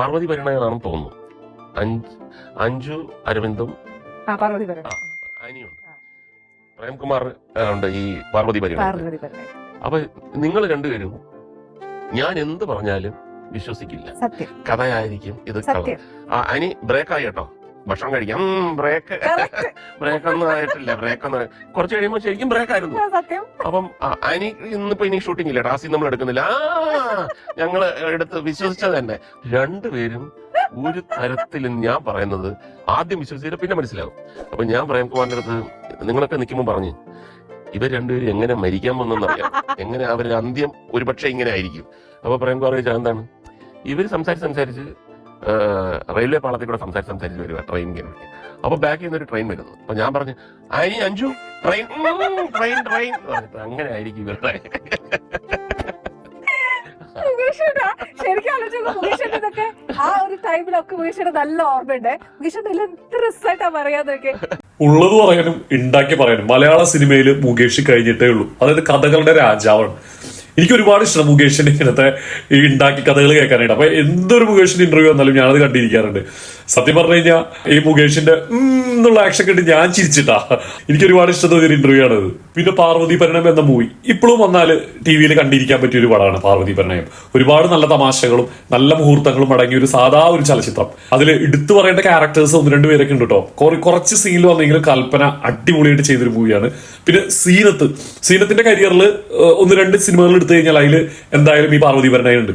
പാർവതി പരിണയമാണെന്ന് തോന്നുന്നു. അഞ്ച് അഞ്ചു അരവിന്ദും ആ പാർവതി അനിയുണ്ട്. പ്രേംകുമാർ ഉണ്ട് ഈ പാർവതി പരിണയം പാർവതി അപ്പൊ നിങ്ങൾ രണ്ടുപേരും ഞാൻ എന്ത് പറഞ്ഞാലും വിശ്വസിക്കില്ല. സത്യം. കഥയായിരിക്കും ഇത് കഥ. സത്യം ആ, അനി ബ്രേക്ക് ആയി കേട്ടോ. ഭക്ഷണം കഴിക്കാം. ബ്രേക്ക്. ബ്രേക്ക് ഒന്നും ആയിട്ടില്ല. ബ്രേക്ക് ഒന്നും കുറച്ച് കഴിയുമ്പോൾ ശരിക്കും ബ്രേക്ക് ആയിരുന്നു. അപ്പം അനി ഇന്നിപ്പോ ഇനി ഷൂട്ടിംഗ് ഇല്ല. ടാസി നമ്മൾ എടുക്കുന്നില്ല. ആ ഞങ്ങൾ എടുത്ത് വിശ്വസിച്ചത് തന്നെ. രണ്ടുപേരും ഒരു തരത്തിലും ഞാൻ പറയുന്നത് ആദ്യം വിശ്വസിച്ചിട്ട് പിന്നെ മനസ്സിലാവും. അപ്പൊ ഞാൻ പ്രേംകുമാറിന്റെ അടുത്ത് നിങ്ങളൊക്കെ നിൽക്കുമ്പോൾ പറഞ്ഞു ഇവർ രണ്ടുപേരും എങ്ങനെ മരിക്കാൻ വന്നെന്നറിയാം. എങ്ങനെ അവരുടെ അന്ത്യം ഒരുപക്ഷെ ഇങ്ങനെ ആയിരിക്കും. അപ്പൊ പ്രേംകുമാർ ചോദിച്ചാൽ എന്താണ്? ഇവർ സംസാരിച്ച് സംസാരിച്ച് റെയിൽവേ പാളത്തിൽ കൂടെ സംസാരിച്ച് സംസാരിച്ച് വരുക ട്രെയിൻ ഇങ്ങനെ അപ്പൊ ബാക്കിൽ നിന്ന് ഒരു ട്രെയിൻ വരുന്നു. അപ്പൊ ഞാൻ പറഞ്ഞു അനി അഞ്ചു ട്രെയിൻ ട്രെയിൻ ട്രെയിൻ അങ്ങനെ ആയിരിക്കും ഇവരുടെ ശരിക്കും ഇതൊക്കെ ആ ഒരു ടൈമിലൊക്കെ നല്ല ഓർമ്മയുണ്ട്. മുകേഷേട്ടൻ എല്ലാം എന്ത് റിസൾട്ടാ പറയാന്നൊക്കെ. ഉള്ളത് പറയാനും ഉണ്ടാക്കി പറയാനും മലയാള സിനിമയിൽ മുകേഷ് കഴിഞ്ഞിട്ടേ ഉള്ളൂ. അതായത് കഥകളുടെ രാജാവാണ്. എനിക്ക് ഒരുപാട് ഇഷ്ടം മുകേഷിന്റെ ഇങ്ങനത്തെ ഈ ഉണ്ടാക്കി കഥകൾ കേൾക്കാനായിട്ട്. അപ്പൊ എന്തൊരു മുകേഷിന്റെ ഇന്റർവ്യൂ വന്നാലും ഞാനത് കണ്ടിരിക്കാറുണ്ട്. സത്യം പറഞ്ഞു കഴിഞ്ഞാൽ ഈ മുകേഷിന്റെ എന്നുള്ള ആക്ഷൻ കണ്ട് ഞാൻ ചിരിച്ചിട്ടാ. എനിക്ക് ഒരുപാട് ഇഷ്ടം തോന്നിയ ഇന്റർവ്യൂ ആണത്. പിന്നെ പാർവതി പരിണയം എന്ന മൂവി ഇപ്പോഴും വന്നാൽ ടി വിയിൽ കണ്ടിരിക്കാൻ പറ്റിയ ഒരു പടമാണ് പാർവതി പരിണയം ഒരുപാട് നല്ല തമാശകളും നല്ല മുഹൂർത്തങ്ങളും അടങ്ങിയ ഒരു സാധാ ഒരു ചലച്ചിത്രം. അതിൽ എടുത്തു പറയേണ്ട ക്യാരക്ടേഴ്സ് ഒന്ന് രണ്ട് പേരൊക്കെ ഉണ്ട് കേട്ടോ കുറച്ച് സീനിൽ വന്നെങ്കിലും കൽപ്പന അടിപൊളിയായിട്ട് ചെയ്തൊരു മൂവിയാണ് പിന്നെ സീനത്ത്. സീനത്തിന്റെ കരിയറിൽ ഒന്ന് രണ്ട് സിനിമകൾ എടുത്തു കഴിഞ്ഞാൽ അതിൽ എന്തായാലും ഈ പാർവതി പരിണയം ഉണ്ട്